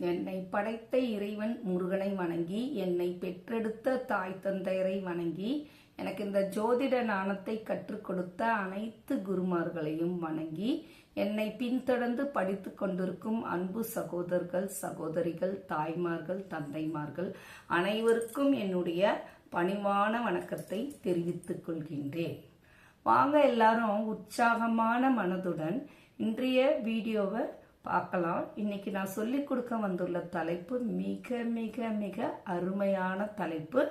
என்னை படைத்த இறைவன் முருகனை வணங்கி என்னை பெற்றெடுத்த தாய் தந்தையரை வணங்கி எனக்கு இந்த ஜோதிட ஞானத்தை கற்றுக் கொடுத்த அனைத்து குருமார்களையும் வணங்கி என்னை பின்தொடர்ந்து படித்து கொண்டிருக்கும் அன்பு சகோதரர்கள் சகோதரிகள் தாய்மார்கள் தந்தைமார்கள் அனைவருக்கும் என்னுடைய பணிவான வணக்கத்தை தெரிவித்துக் கொள்கின்றேன். வாங்க எல்லாரும் உற்சாகமான மனதுடன் இன்றைய வீடியோவை பார்க்கலாம். இன்னைக்கு நான் சொல்லிக் கொடுக்க வந்துள்ள தலைப்பு மிக மிக மிக அருமையான தலைப்பு.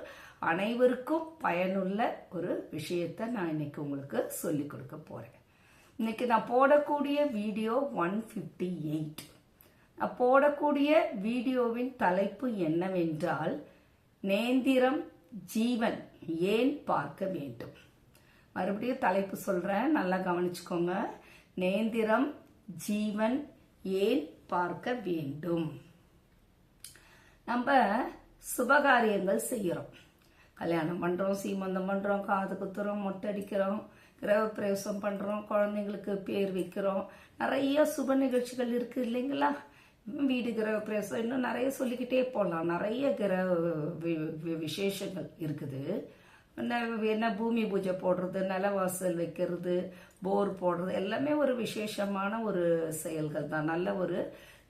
அனைவருக்கும் பயனுள்ள ஒரு விஷயத்தை நான் இன்னைக்கு உங்களுக்கு சொல்லிக் கொடுக்க போறேன். இன்னைக்கு நான் போடக்கூடிய வீடியோ ஒன் ஃபிஃப்டி எயிட். நான் போடக்கூடிய வீடியோவின் தலைப்பு என்னவென்றால் நேந்திரம் ஜீவன் ஏன் பார்க்க வேண்டும்? மறுபடியும் தலைப்பு சொல்றேன். நல்லா கவனிச்சுக்கோங்க. நேந்திரம் ஜீவன் ஏன் பார்க்க வேண்டும்? நம்ம சுபகாரியங்கள் செய்கிறோம் கல்யாணம் பண்ணுறோம் சீமந்தம் பண்ணுறோம் காது குத்துறோம் மொட்டை அடிக்கிறோம் கிரக பிரவேசம் குழந்தைங்களுக்கு பேர் வைக்கிறோம். நிறைய சுப நிகழ்ச்சிகள் இருக்குது இல்லைங்களா? வீடு கிரக பிரவேசம் இன்னும் நிறைய சொல்லிக்கிட்டே போகலாம் நிறைய கிரக வி- விசேஷங்கள் இருக்குது. என்ன என்ன பூமி பூஜை போடுறது நிலவாசல் வைக்கிறது போர் போடுறது எல்லாமே ஒரு விசேஷமான ஒரு செயல்கள் தான் நல்ல ஒரு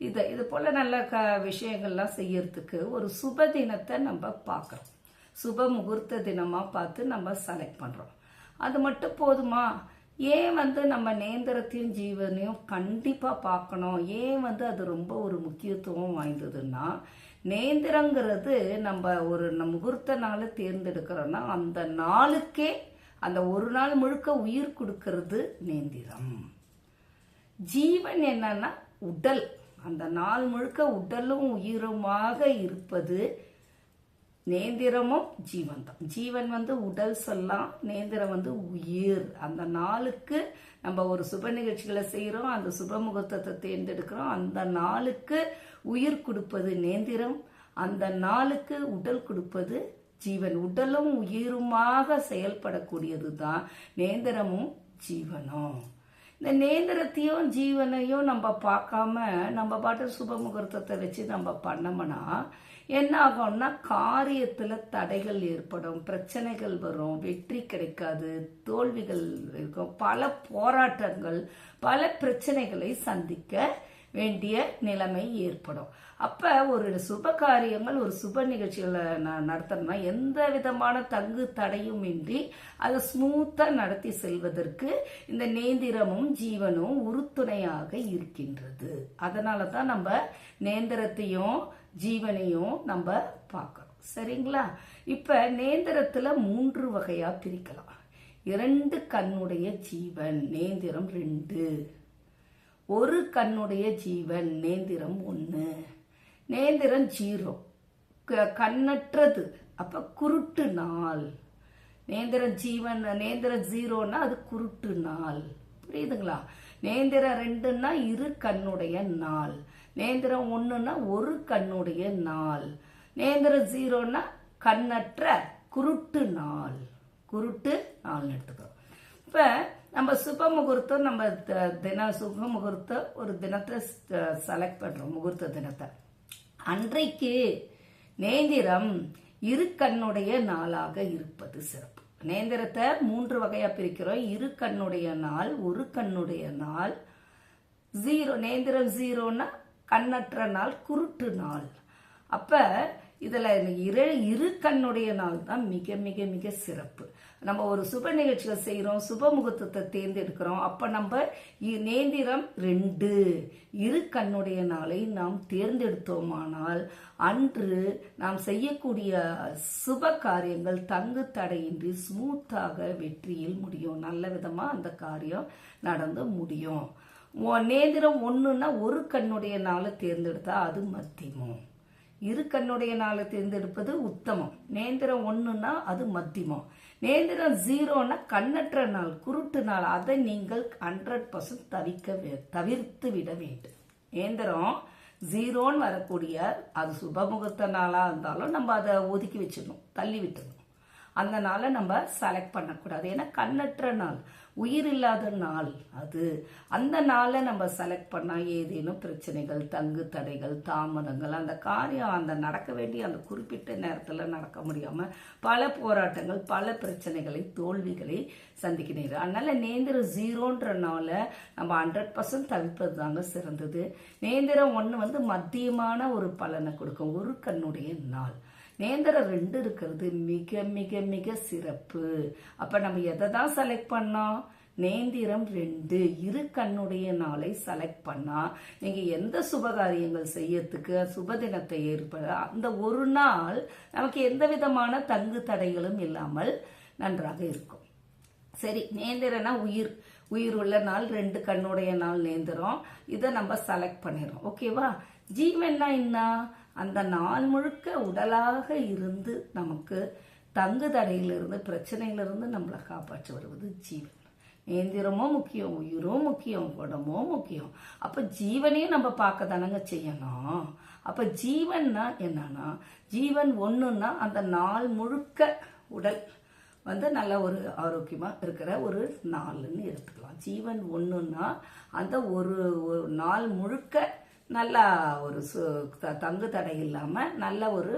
இதை இது போல் நல்ல க விஷயங்கள்லாம் செய்யறதுக்கு ஒரு சுப தினத்தை நம்ம பார்க்குறோம். சுப முகூர்த்த தினமாக பார்த்து நம்ம செலக்ட் பண்ணுறோம் அது மட்டும் போதுமா? ஏன் வந்து நம்ம நேந்திரத்தையும் ஜீவனையும் கண்டிப்பாக பார்க்கணும்? ஏன் வந்து அது ரொம்ப ஒரு முக்கியத்துவம் வாய்ந்ததுன்னா நேந்திரங்கிறது நம்ம ஒரு நம் முகூர்த்த நாள் தேர்ந்தெடுக்கிறோன்னா அந்த நாளுக்கே அந்த ஒரு நாள் முழுக்க உயிர் கொடுக்கறது நேந்திரம். ஜீவன் என்னன்னா உடல். அந்த நாள் முழுக்க உடலும் உயிருமாக இருப்பது நேந்திரமும் ஜீவன் தான் ஜீவன் வந்து உடல் சொல்லலாம் நேந்திரம் வந்து உயிர். அந்த நாளுக்கு நம்ம ஒரு சுப நிகழ்ச்சிகளை செய்கிறோம் அந்த சுப முகூர்த்தத்தை தேர்ந்தெடுக்கிறோம். அந்த நாளுக்கு உயிர் கொடுப்பது நேந்திரம் அந்த நாளுக்கு உடல் கொடுப்பது ஜீவன். உடலும் உயிருமாக செயல்படக்கூடியது தான் நேந்திரமும் ஜீவனும். இந்த நேந்திரத்தையும் ஜீவனையும் நம்ம பார்க்காம நம்ம பாட்டு சுப முகூர்த்தத்தை வச்சு நம்ம பண்ணோம்னா என்ன ஆகும்னா காரியத்தில் தடைகள் ஏற்படும் பிரச்சனைகள் வரும் வெற்றி கிடைக்காது தோல்விகள் இருக்கும். பல போராட்டங்கள் பல பிரச்சனைகளை சந்திக்க வேண்டிய நிலைமை ஏற்படும். அப்ப ஒரு சுப காரியங்கள் ஒரு சுப நிகழ்ச்சிகளை நான் நடத்தணும்னா எந்த விதமான தங்கு தடையும் இன்றி அதை ஸ்மூத்தா நடத்தி செல்வதற்கு இந்த நேந்திரமும் ஜீவனும் உறுத்துணையாக இருக்கின்றது. அதனால தான் நம்ம நேந்திரத்தையும் ஜீவனையும் நம்ம பார்க்கணும். சரிங்களா? இப்ப நேந்திரத்துல மூன்று வகையா பிரிக்கலாம். இரண்டு கண்ணுடைய ஜீவன் நேந்திரம் ரெண்டு. ஒரு கண்ணுடைய ஜீவன் நேந்திரம் ஒன்று நேந்திரம் ஜீரோ க- கண்ணற்றது. அப்ப குருட்டு நாள். நேந்திரம் ஜீவன் நேந்திரம் ஜீரோன்னா அது குருட்டு நாள். புரியுதுங்களா? நேந்திரம் ரெண்டுன்னா இரு கண்ணுடைய நாள். நேந்திரம் ஒன்றுன்னா ஒரு கண்ணுடைய நாள். நேந்திரம் ஜீரோன்னா கண்ணற்ற குருட்டு நாள். குருட்டு நாள்னு எடுத்துக்கிறோம். இப்போ நம்ம சுப முகூர்த்தம் நம்ம த- தின சுப முகூர்த்தம் ஒரு தினத்தை செலக்ட் பண்றோம் முகூர்த்த தினத்தை. அன்றைக்கு நேந்திரம் இரு கண்ணுடைய நாளாக இருப்பது சிறப்பு. நேந்திரத்தை மூன்று வகையா பிரிக்கிறோம். இரு கண்ணுடைய நாள் ஒரு கண்ணுடைய நாள். ஜீரோ நேந்திரம் ஜீரோன்னா கண்ணற்ற நாள் குருட்டு நாள். அப்ப இதில் இரு இரு கண்ணுடைய நாள் தான் மிக மிக மிக சிறப்பு. நம்ம ஒரு சுப நிகழ்ச்சிகள் செய்கிறோம் சுப முகூர்த்தத்தை தேர்ந்தெடுக்கிறோம். அப்போ நம்ம இ- நேந்திரம் ரெண்டு. இரு கண்ணுடைய நாளை நாம் தேர்ந்தெடுத்தோமானால் அன்று நாம் செய்யக்கூடிய சுப காரியங்கள் தங்கு தடையின்றி ஸ்மூத்தாக வெற்றியில் முடியும். நல்ல விதமாக அந்த காரியம் நடந்து முடியும். நேந்திரம் ஒன்றுன்னா ஒரு கண்ணுடைய நாளை தேர்ந்தெடுத்தா அது மத்தியமும் இரு கண்ணுடைய நாளை தேர்ந்தெடுப்பது உத்தமம். நேந்திரம் ஒன்றுனா அது மத்தியமம். நேந்திரம் ஜீரோனா கண்ணற்ற நாள் குருட்டு நாள். அதை நீங்கள் ஹண்ட்ரட் பர்சன்ட் தவிக்க வே- தவிர்த்து விட வேண்டும். நேந்திரம் ஜீரோன்னு வரக்கூடிய அது சுபமுகூர்த்த நாளாக இருந்தாலும் நம்ம அதை ஒதுக்கி வச்சிடணும் தள்ளி விட்டுடணும். அந்த நாளை நம்ம செலக்ட் பண்ணக்கூடாது. ஏன்னா கண்ணற்ற நாள். உயிர் இல்லாத நாள் அது. அந்த நாளை நம்ம செலக்ட் பண்ணால் ஏதேனும் பிரச்சனைகள் தங்கு தடைகள் தாமதங்கள் அந்த காரியம் அந்த நடக்க வேண்டிய அந்த குறிப்பிட்ட நேரத்தில் நடக்க முடியாமல் பல போராட்டங்கள் பல பிரச்சனைகளை தோல்விகளை சந்திக்கிறீர்கள் அதனால் நேந்திரம் ஜீரோன்ற நாளை நம்ம ஹண்ட்ரட் பர்சன்ட் தவிர்ப்பது தாங்க சிறந்தது. நேந்திரம் ஒன்று வந்து மத்தியமான ஒரு பலனை கொடுக்கும். ஒரு கண்ணுடைய நாள். நேந்திரம் ரெண்டு இருக்கிறது. மிக மிக மிக சிறப்பு. அப்ப நம்ம எதை தான் செலக்ட் பண்ணோம்? நேந்திரம் ரெண்டு. இரு கண்ணுடைய நாளை செலக்ட் பண்ணா நீங்க எந்த சுபகாரியங்கள் செய்யறதுக்கு சுபதினத்தை ஏற்பட அந்த ஒரு நாள் நமக்கு எந்த விதமான தங்கு தடைகளும் இல்லாமல் நன்றாக இருக்கும். சரி நேந்திரனா உயிர். உயிர் உள்ள நாள் ரெண்டு கண்ணுடைய நாள் நேந்திரம். இதை நம்ம செலக்ட் பண்ணிடுறோம். ஓகேவா ஜீவன்னா என்ன? அந்த நாள் முழுக்க உடலாக இருந்து நமக்கு தங்கு தடையிலிருந்து பிரச்சனையிலிருந்து நம்மளை காப்பாற்றி வருவது ஜீவன். நேந்திரமும் முக்கியம் உயிரும் முக்கியம் உடம்பும் முக்கியம். அப்போ ஜீவனையும் நம்ம பார்க்க தானங்க செய்யணும். அப்போ ஜீவன்னா என்னன்னா ஜீவன் ஒன்றுன்னா அந்த நாள் முழுக்க உடல் வந்து நல்ல ஒரு ஆரோக்கியமாக இருக்கிற ஒரு நாள்னு எடுத்துக்கலாம். ஜீவன் ஒன்றுன்னா அந்த ஒரு ஒரு நாள் முழுக்க நல்லா ஒரு சு த- தங்கு தடை இல்லாமல் நல்ல ஒரு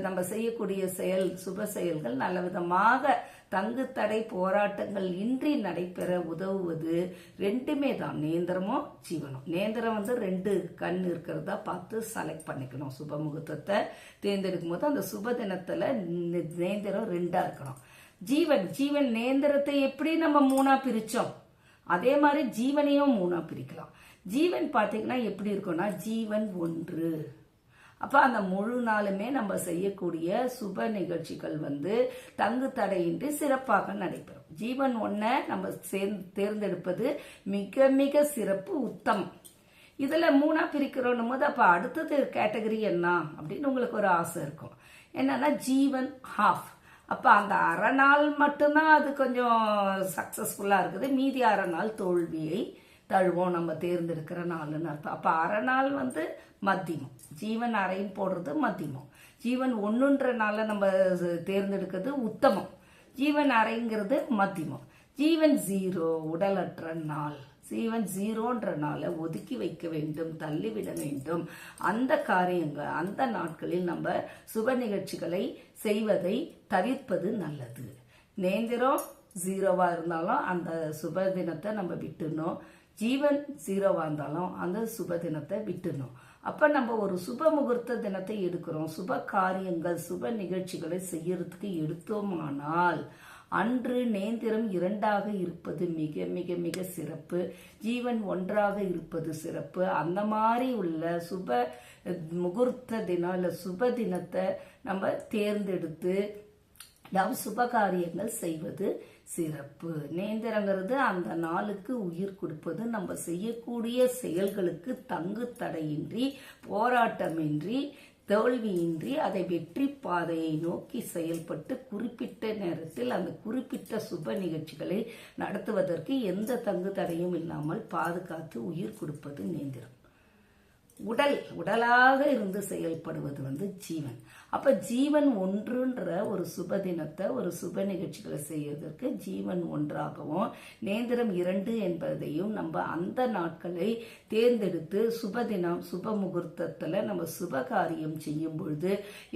நம்ம செய்யக்கூடிய செயல் சுப செயல்கள் நல்ல விதமாக தங்கு தடை போராட்டங்கள் இன்றி நடைபெற உதவுவது ரெண்டுமே தான். நேந்திரமும் ஜீவனம் நேந்திரம் வந்து ரெண்டு கண் இருக்கிறதா பார்த்து செலக்ட் பண்ணிக்கணும். சுப முகூர்த்தத்தை தேர்ந்தெடுக்கும் போது அந்த சுப தினத்துல நேந்திரம் ரெண்டா இருக்கணும். ஜீவன் ஜீவன் நேந்திரத்தை எப்படி நம்ம மூணா பிரிச்சோம்? அதே மாதிரி ஜீவனையும் மூணா பிரிக்கலாம். ஜீவன் பார்த்தீங்கன்னா எப்படி இருக்கும்னா ஜீவன் ஒன்று. அப்போ அந்த முழு நாளுமே நம்ம செய்யக்கூடிய சுப நிகழ்ச்சிகள் வந்து தங்கு தடையின்றி சிறப்பாக நடைபெறும். ஜீவன் ஒன்றை நம்ம சேர்ந்து தேர்ந்தெடுப்பது மிக மிக சிறப்பு உத்தமம். இதில் மூணாக பிரிக்கிறோன்னும் போது அப்போ அடுத்தது கேட்டகரி என்ன அப்படின்னு உங்களுக்கு ஒரு ஆசை இருக்கும். என்னன்னா ஜீவன் ஹாஃப் அப்போ அந்த அரை நாள் மட்டும்தான் அது கொஞ்சம் சக்ஸஸ்ஃபுல்லாக இருக்குது. மீதி அரை நாள் தோல்வியை தழுவோம் நம்ம தேர்ந்தெடுக்கிற நாள்னு அர்த்தம். அப்ப அரை நாள் வந்து மத்தியமம் ஜீவன் அறையும் போடுறது மத்தியமம் ஜீவன் ஒன்றுன்ற நாளை நம்ம தேர்ந்தெடுக்கிறது உத்தமம். ஜீவன் அறைங்கிறது மத்தியமம் ஜீவன் ஜீரோ உடலற்ற நாள். ஜீவன் ஜீரோன்ற நாளை ஒதுக்கி வைக்க வேண்டும் தள்ளிவிட வேண்டும். அந்த காரியங்கள் அந்த நாட்களில் நம்ம சுப நிகழ்ச்சிகளை செய்வதை தவிர்ப்பது நல்லது. நேந்திரம் ஜீரோவா இருந்தாலும் அந்த சுப தினத்தை நம்ம விட்டுணும் ஜீவன் ஜீரோவாக இருந்தாலும் அந்த சுப தினத்தை விட்டுடணும். அப்போ நம்ம ஒரு சுப முகூர்த்த தினத்தை எடுக்கிறோம். சுப காரியங்கள் சுப நிகழ்ச்சிகளை செய்யறதுக்கு எடுத்தோமானால் அன்று நேந்திரம் இரண்டாக இருப்பது மிக மிக மிக சிறப்பு. ஜீவன் ஒன்றாக இருப்பது சிறப்பு. அந்த மாதிரி உள்ள சுப முகூர்த்த தினம் இல்லை சுப தினத்தை நம்ம தேர்ந்தெடுத்து நாம் சுபகாரியங்கள் செய்வது சிறப்பு. நேந்திரங்கிறது அந்த நாளுக்கு உயிர் கொடுப்பது. நம்ம செய்யக்கூடிய செயல்களுக்கு தங்கு தடையின்றி போராட்டமின்றி தோல்வியின்றி அதை வெற்றி பாதையை நோக்கி செயல்பட்டு குறிப்பிட்ட நேரத்தில் அந்த குறிப்பிட்ட சுப நிகழ்ச்சிகளை நடத்துவதற்கு எந்த தங்கு தடையும் இல்லாமல் பாதுகாத்து உயிர் கொடுப்பது நேந்திரம். உடல் உடலாக இருந்து செயல்படுவது வந்து ஜீவன். அப்ப ஜீவன் ஒன்றுன்ற ஒரு சுப தினத்தை ஒரு சுப நிகழ்ச்சிகளை செய்வதற்கு ஜீவன் ஒன்றாகவும் நேந்திரம் இரண்டு என்பதையும் நம்ம அந்த நாட்களை தேர்ந்தெடுத்து சுப தினம் சுப முகூர்த்தத்துல நம்ம சுப காரியம் செய்யும் பொழுது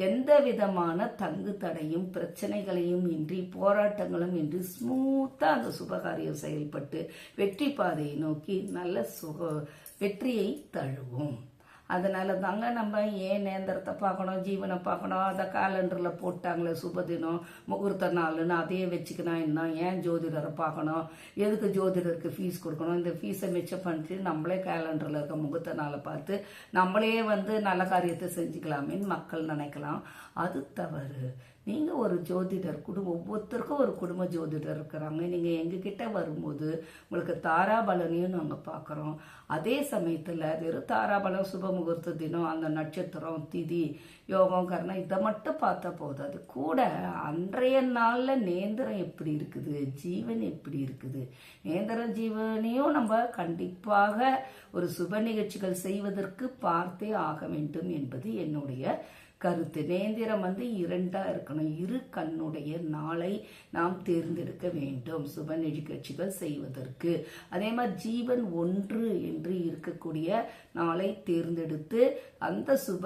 எந்த விதமான தங்கு தடையும் பிரச்சனைகளையும் இன்றி போராட்டங்களும் இன்றி ஸ்மூத்தா அந்த சுபகாரியம் செயல்பட்டு வெற்றி பாதையை நோக்கி நல்ல சுக வெற்றியை தழுவும். அதனால தாங்க நம்ம ஏன் நேந்திரத்தை பார்க்கணும் ஜீவனை பார்க்கணும் அதை காலண்டரில் போட்டாங்களே சுபதினம் முகூர்த்த நாள்னு அதையே வச்சுக்கணும் என்ன? ஏன் ஜோதிடரை பார்க்கணும்? எதுக்கு ஜோதிடருக்கு ஃபீஸ் கொடுக்கணும்? இந்த ஃபீஸை மிச்சம் பண்ணிட்டு நம்மளே கேலண்டரில் இருக்க முகூர்த்த நாளை பார்த்து நம்மளே வந்து நல்ல காரியத்தை செஞ்சுக்கலாமேன்னு மக்கள் நினைக்கலாம். அது தவறு. நீங்கள் ஒரு ஜோதிடர் குடும்ப ஒவ்வொருத்தருக்கும் ஒரு குடும்ப ஜோதிடர் இருக்கிறாங்க. நீங்கள் எங்ககிட்ட வரும்போது உங்களுக்கு தாராபலனையும் நாங்கள் பார்க்குறோம் அதே சமயத்தில் வெறும் தாராபலம் சுப முகூர்த்த தினம் அந்த நட்சத்திரம் திதி யோகம் கர்ணம் இதை மட்டும் பார்த்தா போதும். அது கூட அன்றைய நாளில் நேந்திரம் எப்படி இருக்குது ஜீவன் எப்படி இருக்குது? நேந்திரம் ஜீவனையும் நம்ம கண்டிப்பாக ஒரு சுப நிகழ்ச்சிகள் செய்வதற்கு பார்த்தே ஆக வேண்டும் என்பது என்னுடைய கருத்து. நேந்திரம் வந்து இரண்டா இருக்கணும். இரு கண்ணுடைய நாளை நாம் தேர்ந்தெடுக்க வேண்டும். சுப நிகழ்ச்சிகள் செய்வதற்கு. அதே மாதிரி ஜீவன் ஒன்று என்று இருக்கக்கூடிய நாளை தேர்ந்தெடுத்து அந்த சுப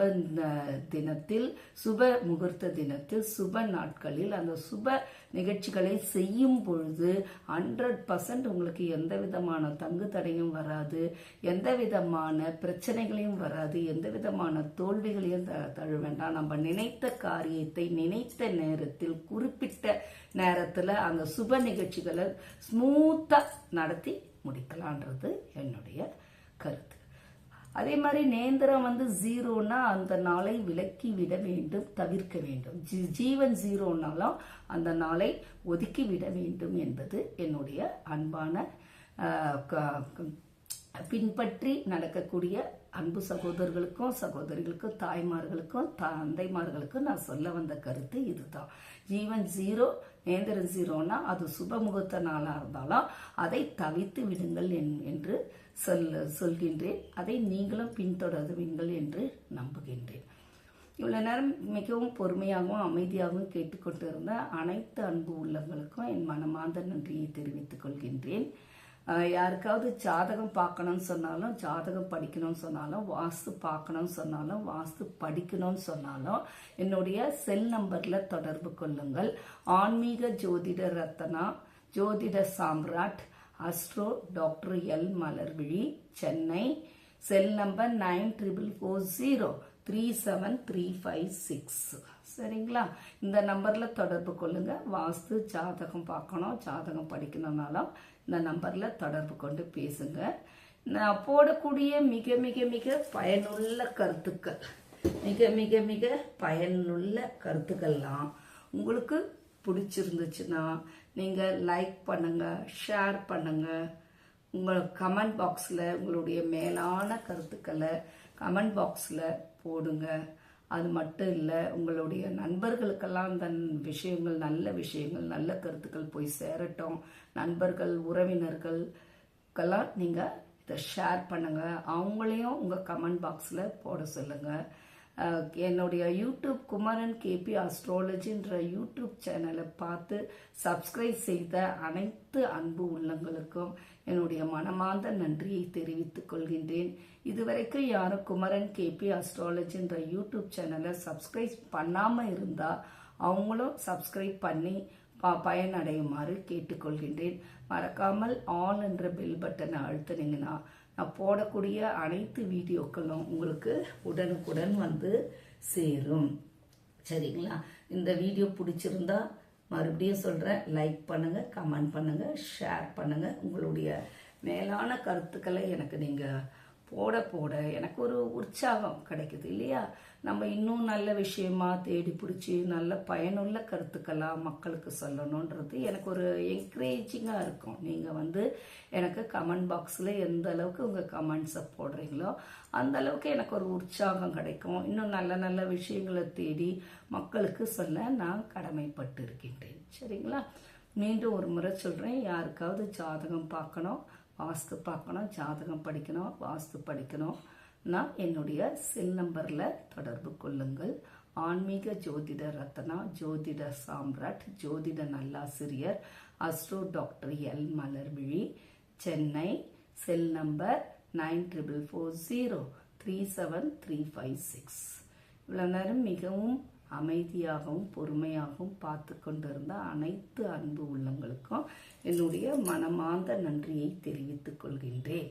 தினத்தில் சுப முகூர்த்த தினத்தில் சுப நாட்களில் அந்த சுப நிகழ்ச்சிகளை செய்யும் பொழுது ஹண்ட்ரட் பர்சன்ட் உங்களுக்கு எந்த விதமான தங்கு தடையும் வராது எந்த விதமான பிரச்சனைகளையும் வராது எந்த விதமான தோல்விகளையும் த- வேண்டாம். நம்ம நினைத்த காரியத்தை நினைத்த நேரத்தில் குறிப்பிட்ட நேரத்தில் அந்த சுப நிகழ்ச்சிகளை ஸ்மூத்தாக நடத்தி முடிக்கலான்றது என்னுடைய கருத்து. அதே மாதிரி நேந்திரம் வந்து ஜீரோனா அந்த நாளை விலக்கி விட வேண்டும் தவிர்க்க வேண்டும். ஜீ- ஜீவன் ஜீரோனாலும் அந்த நாளை ஒதுக்கி விட வேண்டும் என்பது என்னுடைய அன்பான க- பின்பற்றி நடக்கக்கூடிய அன்பு சகோதரர்களுக்கும் சகோதரிகளுக்கும் தாய்மார்களுக்கும் தந்தைமார்களுக்கும் நான் சொல்ல வந்த கருத்து இதுதான். ஜீவன் ஜீரோ நேந்திரன் ஜீரோனா அது சுபமுகூர்த்த நாளாக இருந்தாலும் அதை தவித்து விடுங்கள் என்று சொல் சொல்கின்றேன். அதை நீங்களும் பின்தொடருவீங்கள் என்று நம்புகின்றேன். இவ்வளோ நேரம் மிகவும் பொறுமையாகவும் அமைதியாகவும் கேட்டுக்கொண்டிருந்த அனைத்து அன்பு உள்ளங்களுக்கும் என் மனமார்ந்த நன்றியை தெரிவித்துக் கொள்கின்றேன். யாருக்காவது ஜாதகம் பார்க்கணும்னு சொன்னாலும் ஜாதகம் படிக்கணும்னு சொன்னாலும் வாஸ்து பார்க்கணும்னு சொன்னாலும் வாஸ்து படிக்கணும்னு சொன்னாலும் என்னுடைய செல் நம்பரில் தொடர்பு கொள்ளுங்கள். ஆன்மீக ஜோதிட ரத்னா ஜோதிட Samrat astro doctor L Malarvizhi Chennai. Cell number nine triple four zero three seven three five six சரிங்களா? இந்த நம்பரில் தொடர்பு கொள்ளுங்கள் வாஸ்து ஜாதகம் பார்க்கணும் ஜாதகம் படிக்கணும்னாலும் இந்த நம்பரில் தொடர்பு கொண்டு பேசுங்க. நான் போடக்கூடிய மிக மிக மிக பயனுள்ள கருத்துக்கள். மிக மிக மிக பயனுள்ள கருத்துக்கள்லாம் உங்களுக்கு பிடிச்சிருந்துச்சுன்னா நீங்கள் லைக் பண்ணுங்க ஷேர் பண்ணுங்க. உங்கள் கமெண்ட் பாக்ஸில் உங்களுடைய மேலான கருத்துக்களை கமெண்ட் பாக்ஸில் போடுங்க. அது மட்டும் இல்லை உங்களுடைய நண்பர்களுக்கெல்லாம் அந்த விஷயங்கள் நல்ல விஷயங்கள் நல்ல கருத்துக்கள் போய் சேரட்டும். நண்பர்கள் உறவினர்களுக்கெல்லாம் நீங்கள் இதை ஷேர் பண்ணுங்கள் அவங்களையும் உங்கள் கமெண்ட் பாக்ஸில் போட சொல்லுங்கள் என்னுடைய யூடியூப் குமரன் கேபி அஸ்ட்ராலஜின்ற யூடியூப் சேனலை பார்த்து சப்ஸ்கிரைப் செய்த அனைத்து அன்பு உள்ளங்களுக்கும் என்னுடைய மனமார்ந்த நன்றியை தெரிவித்துக் கொள்கின்றேன். இதுவரைக்கும் யாரும் குமரன் கேபி அஸ்ட்ராலஜின்ற யூடியூப் சேனலை சப்ஸ்கிரைப் பண்ணாமல் இருந்தால் அவங்களும் சப்ஸ்கிரைப் பண்ணி ப- பயனடையுமாறு கேட்டுக்கொள்கின்றேன். மறக்காமல் ஆல் என்ற பெல் பட்டனை அழுத்தினீங்கன்னா நான் போடக்கூடிய அனைத்து வீடியோக்களும் உங்களுக்கு உடனுக்குடன் வந்து சேரும். சரிங்களா? இந்த வீடியோ பிடிச்சிருந்தா மறுபடியும் சொல்கிறேன் லைக் பண்ணுங்கள் கமெண்ட் பண்ணுங்கள் ஷேர் பண்ணுங்கள் உங்களுடைய மேலான கருத்துக்களை எனக்கு நீங்கள் போட போட எனக்கு ஒரு உற்சாகம் கிடைக்குது இல்லையா? நம்ம இன்னும் நல்ல விஷயமா தேடி பிடிச்சி நல்ல பயனுள்ள கருத்துக்களாக மக்களுக்கு சொல்லணுன்றது எனக்கு ஒரு என்கரேஜிங்காக இருக்கும். நீங்கள் வந்து எனக்கு கமெண்ட் பாக்ஸில் எந்த அளவுக்கு உங்கள் கமெண்ட்ஸை போடுறீங்களோ அந்த அளவுக்கு எனக்கு ஒரு உற்சாகம் கிடைக்கும். இன்னும் நல்ல நல்ல விஷயங்களை தேடி மக்களுக்கு சொல்ல நான் கடமைப்பட்டு இருக்கின்றேன் சரிங்களா? மீண்டும் ஒரு முறை சொல்கிறேன் யாருக்காவது ஜாதகம் பார்க்கணும் வாஸ்து பார்க்கணும் ஜாதகம் படிக்கணும் வாஸ்து படிக்கணும். நான் என்னுடைய செல் நம்பரில் தொடர்பு கொள்ளுங்கள். ஆன்மீக ஜோதிட ரத்னா ஜோதிட சாம்ராட் ஜோதிட நல்லாசிரியர் astro doctor L. Malarvizhi Chennai cell number nine triple four zero three seven three five six. இவ்வளோ நேரம் மிகவும் அமைதியாகவும் பொறுமையாகவும் பார்த்து கொண்டிருந்த அனைத்து அன்பு உள்ளங்களுக்கும் என்னுடைய மனமார்ந்த நன்றியை தெரிவித்துக் கொள்கின்றேன்.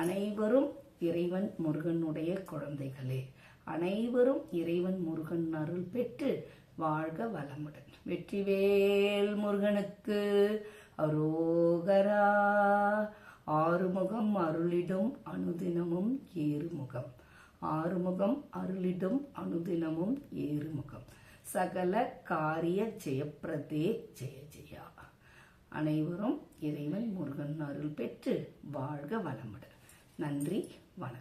அனைவரும் இறைவன் முருகனுடைய குழந்தைகளே. அனைவரும் இறைவன் முருகன் அருள் பெற்று வாழ்க வளமுடன். வெற்றிவேல் முருகனுக்கு அரோகரா. ஆறுமுகம் அருளிடும் அனுதினமும் ஏறுமுகம். ஆறுமுகம் அருளிடும் அனுதினமும் ஏறுமுகம். சகல காரிய ஜெயப்பிரதே ஜெய ஜெயா. அனைவரும் இறைவன் முருகன் அருள் பெற்று வாழ்க வளமுடன். நன்றி. Voilà.